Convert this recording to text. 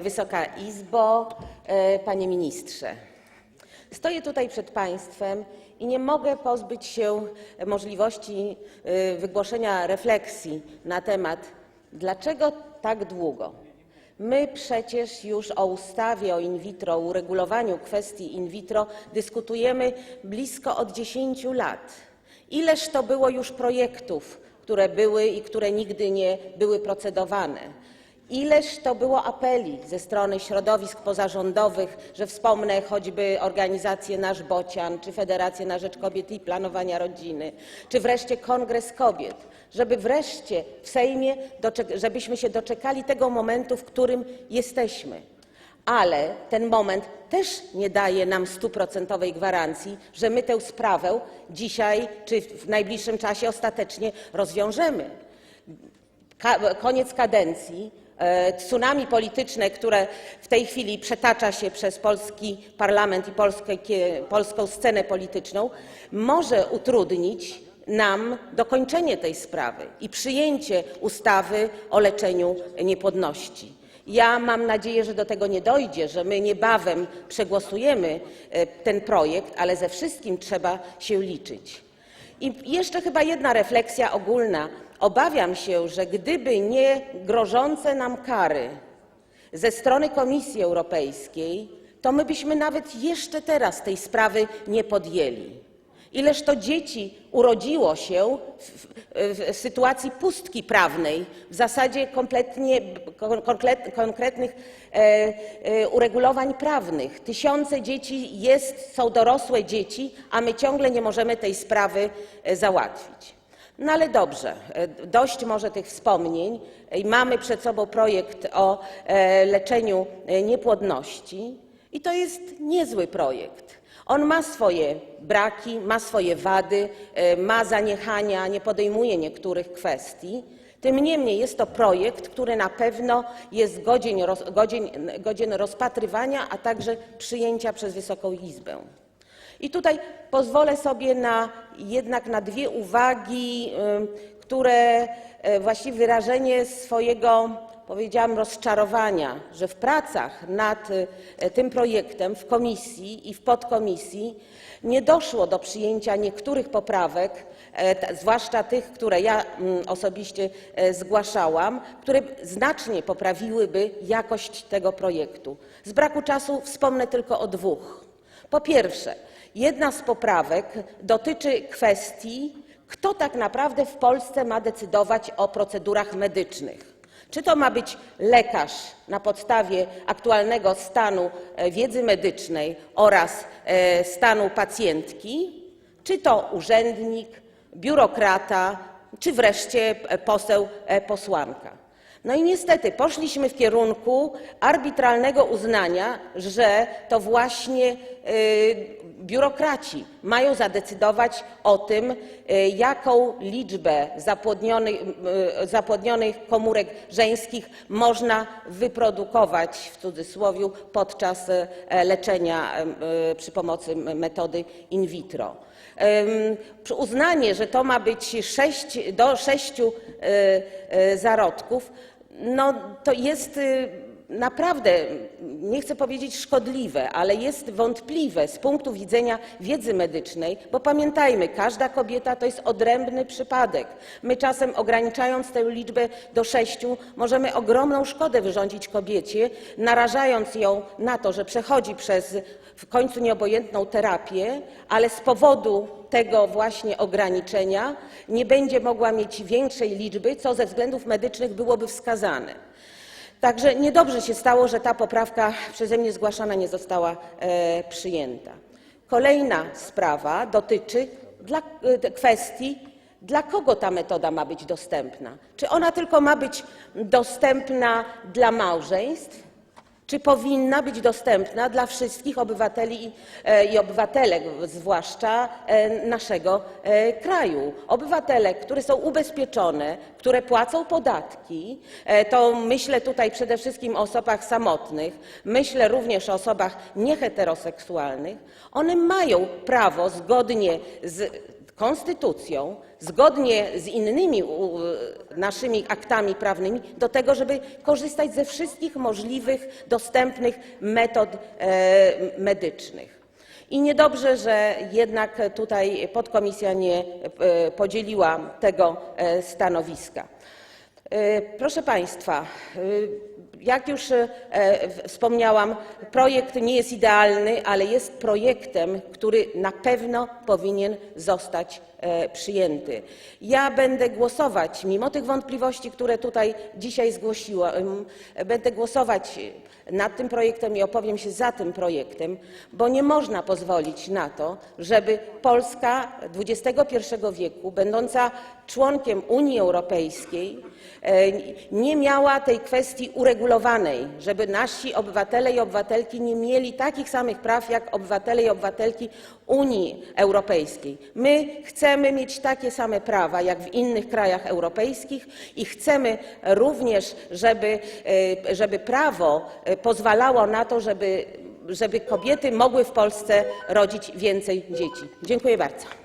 Wysoka Izbo, e, Panie Ministrze! Stoję tutaj przed Państwem i nie mogę pozbyć się możliwości e, wygłoszenia refleksji na temat, dlaczego tak długo. My przecież już o ustawie o in vitro, o uregulowaniu kwestii in vitro dyskutujemy blisko od 10 lat. Ileż to było już projektów, które były i które nigdy nie były procedowane. Ileż to było apeli ze strony środowisk pozarządowych, że wspomnę choćby organizację Nasz Bocian, czy Federację na rzecz Kobiet i Planowania Rodziny, czy wreszcie Kongres Kobiet, żeby wreszcie w Sejmie, żebyśmy się doczekali tego momentu, w którym jesteśmy. Ale ten moment też nie daje nam stuprocentowej gwarancji, że my tę sprawę dzisiaj czy w najbliższym czasie ostatecznie rozwiążemy koniec kadencji, tsunami polityczne, które w tej chwili przetacza się przez polski parlament i polską scenę polityczną, może utrudnić nam dokończenie tej sprawy i przyjęcie ustawy o leczeniu niepłodności. Mam nadzieję, że do tego nie dojdzie, że niebawem przegłosujemy e, ten projekt, ale ze wszystkim trzeba się liczyć. I jeszcze chyba jedna refleksja ogólna. Obawiam się, że gdyby nie grożące nam kary ze strony Komisji Europejskiej, to my byśmy nawet jeszcze teraz tej sprawy nie podjęli. Ileż to dzieci urodziło się w, sytuacji pustki prawnej, w zasadzie konkretnych e, e, uregulowań prawnych. Tysiące dzieci są dorosłe dzieci, a my ciągle nie możemy tej sprawy e, załatwić. No ale dobrze, dość może tych wspomnień. Mamy przed sobą projekt o leczeniu niepłodności i to jest niezły projekt. On ma swoje braki, ma swoje wady, e, ma zaniechania, nie podejmuje niektórych kwestii. Tym niemniej jest to projekt, który na pewno jest godzien, roz, godzien, godzien rozpatrywania, a także przyjęcia przez Wysoką Izbę. I tutaj pozwolę sobie na, jednak na dwie uwagi, y, które y, właściwie wyrażenie swojego, powiedziałam, rozczarowania, że w pracach nad y, tym projektem w komisji i w podkomisji nie doszło do przyjęcia niektórych poprawek, e, zwłaszcza tych, które ja mm, osobiście e, zgłaszałam, które znacznie poprawiłyby jakość tego projektu. Z braku czasu wspomnę tylko o dwóch. Po pierwsze, jedna z poprawek dotyczy kwestii, kto tak naprawdę w Polsce ma decydować o procedurach medycznych. Czy to ma być lekarz na podstawie aktualnego stanu e, wiedzy medycznej oraz e, stanu pacjentki, czy to urzędnik, biurokrata, czy wreszcie e, poseł, posłanka. No i niestety poszliśmy w kierunku arbitralnego uznania, że to właśnie y, biurokraci mają zadecydować o tym, y, jaką liczbę zapłodnionych, y, zapłodnionych komórek żeńskich można wyprodukować w cudzysłowie podczas leczenia przy pomocy metody in vitro. Uznanie, że to ma być do sześciu zarodków, no to jest y, naprawdę, nie chcę powiedzieć szkodliwe, ale jest wątpliwe z punktu widzenia wiedzy medycznej, bo pamiętajmy, każda kobieta to jest odrębny przypadek. My czasem ograniczając tę liczbę do sześciu możemy ogromną szkodę wyrządzić kobiecie, narażając ją na to, że przechodzi przez w końcu nieobojętną terapię, ale z powodu tego właśnie ograniczenia nie będzie mogła mieć większej liczby, co ze względów medycznych byłoby wskazane. Także niedobrze się stało, że ta poprawka przeze mnie zgłaszana nie została e, przyjęta. Kolejna sprawa dotyczy e, kwestii, dla kogo ta metoda ma być dostępna. Czy ona tylko ma być dostępna dla małżeństw, czy powinna być dostępna dla wszystkich obywateli e, i obywatelek, zwłaszcza e, naszego e, kraju. Obywatelek, które są ubezpieczone, które płacą podatki, e, myślę tutaj przede wszystkim o osobach samotnych, myślę również o osobach nieheteroseksualnych, one mają prawo zgodnie z konstytucją, zgodnie z innymi naszymi aktami prawnymi, do tego, żeby korzystać ze wszystkich możliwych, dostępnych metod e, medycznych. I niedobrze, że jednak tutaj podkomisja nie e, podzieliła tego e, stanowiska. E, Proszę Państwa, e, jak już e, wspomniałam, projekt nie jest idealny, ale jest projektem, który na pewno powinien zostać przyjęty. Ja będę głosować, mimo tych wątpliwości, które tutaj dzisiaj zgłosiłam, będę głosować nad tym projektem i opowiem się za tym projektem, bo nie można pozwolić na to, żeby Polska XXI wieku, będąca członkiem Unii Europejskiej, nie miała tej kwestii uregulowanej, żeby nasi obywatele i obywatelki nie mieli takich samych praw jak obywatele i obywatelki Unii Europejskiej. My chcemy mieć takie same prawa jak w innych krajach europejskich i chcemy również, żeby, e, żeby prawo e, pozwalało na to, żeby, żeby kobiety mogły w Polsce rodzić więcej dzieci. Dziękuję bardzo.